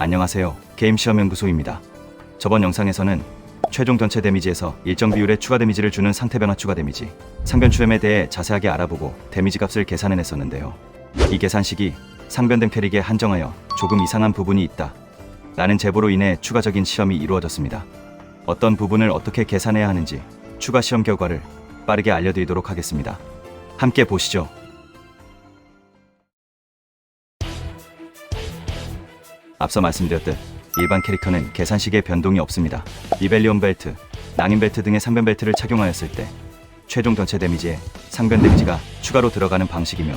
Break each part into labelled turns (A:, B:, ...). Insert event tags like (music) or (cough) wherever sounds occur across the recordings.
A: 안녕하세요. 게임 시험 연구소입니다. 저번 영상에서는 최종 전체 데미지에서 일정 비율의 추가 데미지를 주는 상태 변화 추가 데미지, 상변 추엠에 대해 자세하게 알아보고 데미지 값을 계산해냈었는데요. 이 계산식이 상변된 캐릭에 한정하여 조금 이상한 부분이 있다. 라는 제보로 인해 추가적인 시험이 이루어졌습니다. 어떤 부분을 어떻게 계산해야 하는지 추가 시험 결과를 빠르게 알려드리도록 하겠습니다. 함께 보시죠. 앞서 말씀드렸듯 일반 캐릭터는 계산식에 변동이 없습니다. 리벨리온 벨트, 낭인 벨트 등의 상변 벨트를 착용하였을 때 최종 전체 데미지에 상변 데미지가 추가로 들어가는 방식이며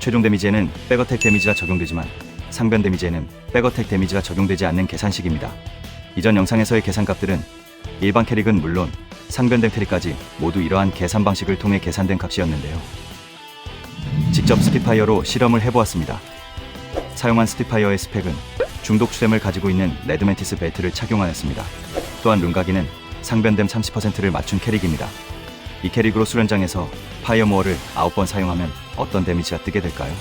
A: 최종 데미지에는 백어택 데미지가 적용되지만 상변 데미지에는 백어택 데미지가 적용되지 않는 계산식입니다. 이전 영상에서의 계산값들은 일반 캐릭은 물론 상변된 캐릭까지 모두 이러한 계산 방식을 통해 계산된 값이었는데요. 직접 스피파이어로 실험을 해보았습니다. 사용한 스피파이어의 스펙은 중독 추뎀을 가지고 있는 레드멘티스 벨트를 착용하였습니다. 또한 룬가기는 상변댐 30%를 맞춘 캐릭입니다. 이 캐릭으로 수련장에서 파이어모어를 9번 사용하면 어떤 데미지가 뜨게 될까요?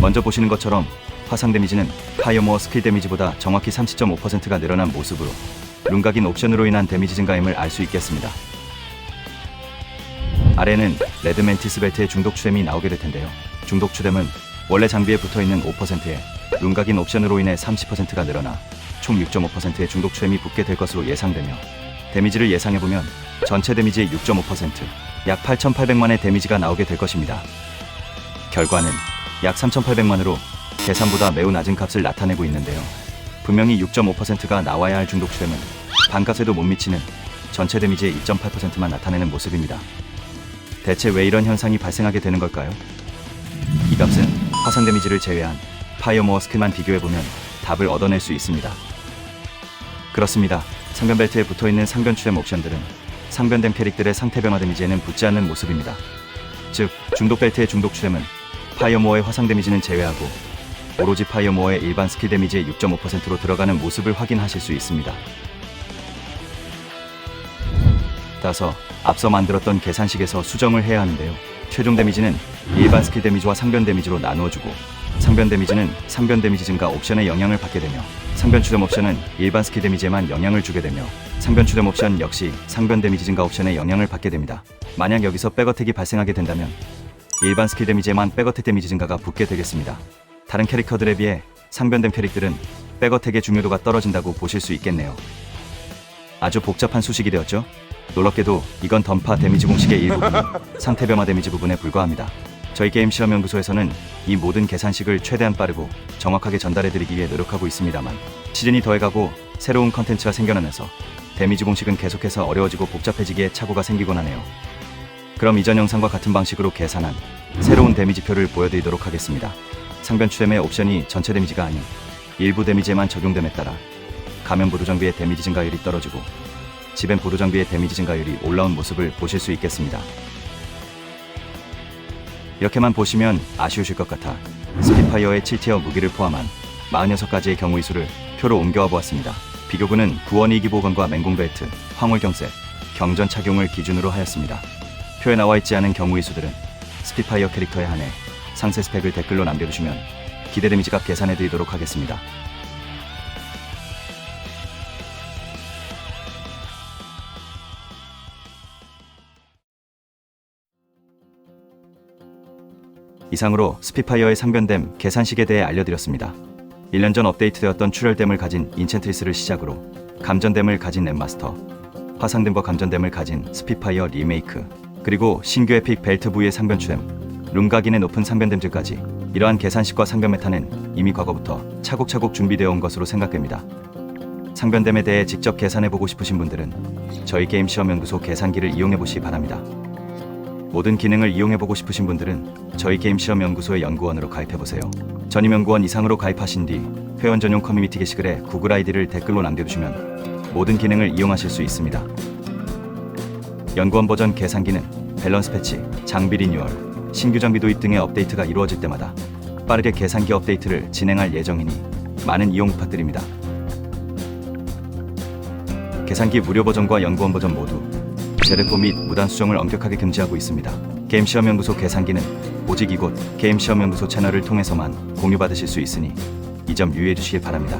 A: 먼저 보시는 것처럼 화상 데미지는 파이어모어 스킬 데미지보다 정확히 30.5%가 늘어난 모습으로 룬각인 옵션으로 인한 데미지 증가임을 알 수 있겠습니다. 아래는 레드 멘티스 벨트의 중독 추뎀이 나오게 될 텐데요. 중독 추뎀은 원래 장비에 붙어 있는 5%에 룬각인 옵션으로 인해 30%가 늘어나 총 6.5%의 중독 추뎀이 붙게 될 것으로 예상되며 데미지를 예상해 보면 전체 데미지의 6.5%, 약 8,800만의 데미지가 나오게 될 것입니다. 결과는 약 3,800만으로 계산보다 매우 낮은 값을 나타내고 있는데요. 분명히 6.5%가 나와야 할 중독 추뎀은 반값에도 못 미치는 전체 데미지의 2.8%만 나타내는 모습입니다. 대체 왜 이런 현상이 발생하게 되는 걸까요? 이 값은 화상 데미지를 제외한 파이어모어 스킬만 비교해보면 답을 얻어낼 수 있습니다. 그렇습니다. 상변 벨트에 붙어있는 상변 추뎀 옵션들은 상변된 캐릭들의 상태 변화 데미지에는 붙지 않는 모습입니다. 즉, 중독 벨트의 중독 추뎀은 파이어모어의 화상 데미지는 제외하고 오로지 파이어모어의 일반 스킬 데미지의 6.5%로 들어가는 모습을 확인하실 수 있습니다. 따라서 앞서 만들었던 계산식에서 수정을 해야 하는데요. 최종 데미지는 일반 스킬 데미지와 상변 데미지로 나누어주고 상변 데미지는 상변 데미지 증가 옵션에 영향을 받게 되며 상변 추뎀 옵션은 일반 스킬 데미지에만 영향을 주게 되며 상변 추뎀 옵션 역시 상변 데미지 증가 옵션에 영향을 받게 됩니다. 만약 여기서 백어택이 발생하게 된다면 일반 스킬 데미지에만 백어택 데미지 증가가 붙게 되겠습니다. 다른 캐릭터들에 비해 상변된 캐릭들은 백어택의 중요도가 떨어진다고 보실 수 있겠네요. 아주 복잡한 수식이 되었죠? 놀랍게도 이건 던파 데미지 공식의 일부분, (laughs) 상태 변화 데미지 부분에 불과합니다. 저희 게임 실험 연구소에서는 이 모든 계산식을 최대한 빠르고 정확하게 전달해드리기 위해 노력하고 있습니다만 시즌이 더해가고 새로운 컨텐츠가 생겨나면서 데미지 공식은 계속해서 어려워지고 복잡해지기에 착오가 생기곤 하네요. 그럼 이전 영상과 같은 방식으로 계산한 새로운 데미지표를 보여드리도록 하겠습니다. 상변 추뎀의 옵션이 전체 데미지가 아닌 일부 데미지에만 적용됨에 따라 가면 보조 장비의 데미지 증가율이 떨어지고 지벤 보조 장비의 데미지 증가율이 올라온 모습을 보실 수 있겠습니다. 이렇게만 보시면 아쉬우실 것 같아 스피파이어의 7티어 무기를 포함한 46가지의 경우의 수를 표로 옮겨와 보았습니다. 비교군은 구원의 기보건과 맹공벨트, 황홀경색, 경전 착용을 기준으로 하였습니다. 표에 나와 있지 않은 경우의 수들은 스피파이어 캐릭터에 한해 상세 스펙을 댓글로 남겨주시면 기대 데미지 값 계산해 드리도록 하겠습니다. 이상으로 스피파이어의 상변됨 계산식에 대해 알려드렸습니다. 1년 전 업데이트되었던 출혈댐을 가진 인챈트리스를 시작으로 감전댐을 가진 랩마스터, 화상댐과 감전댐을 가진 스피파이어 리메이크, 그리고 신규 에픽 벨트 부위의 상변 추뎀, 룸각인의 높은 상변댐들까지 이러한 계산식과 상변 메타는 이미 과거부터 차곡차곡 준비되어 온 것으로 생각됩니다. 상변댐에 대해 직접 계산해 보고 싶으신 분들은 저희 게임 시험 연구소 계산기를 이용해 보시기 바랍니다. 모든 기능을 이용해 보고 싶으신 분들은 저희 게임 시험 연구소의 연구원으로 가입해 보세요. 전임 연구원 이상으로 가입하신 뒤 회원 전용 커뮤니티 게시글에 구글 아이디를 댓글로 남겨주시면 모든 기능을 이용하실 수 있습니다. 연구원 버전 계산기는 밸런스 패치, 장비 리뉴얼, 신규 장비 도입 등의 업데이트가 이루어질 때마다 빠르게 계산기 업데이트를 진행할 예정이니 많은 이용 부탁드립니다. 계산기 무료 버전과 연구원 버전 모두 재래포 및 무단 수정을 엄격하게 금지하고 있습니다. 게임 시험 연구소 계산기는 오직 이곳 게임 시험 연구소 채널을 통해서만 공유받으실 수 있으니 이 점 유의해 주시길 바랍니다.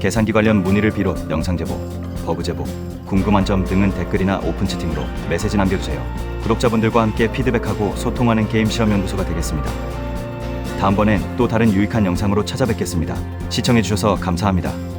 A: 계산기 관련 문의를 비롯 영상 제보, 버그 제보, 궁금한 점 등은 댓글이나 오픈 채팅으로 메시지 남겨주세요. 구독자분들과 함께 피드백하고 소통하는 게임 실험 연구소가 되겠습니다. 다음번엔 또 다른 유익한 영상으로 찾아뵙겠습니다. 시청해주셔서 감사합니다.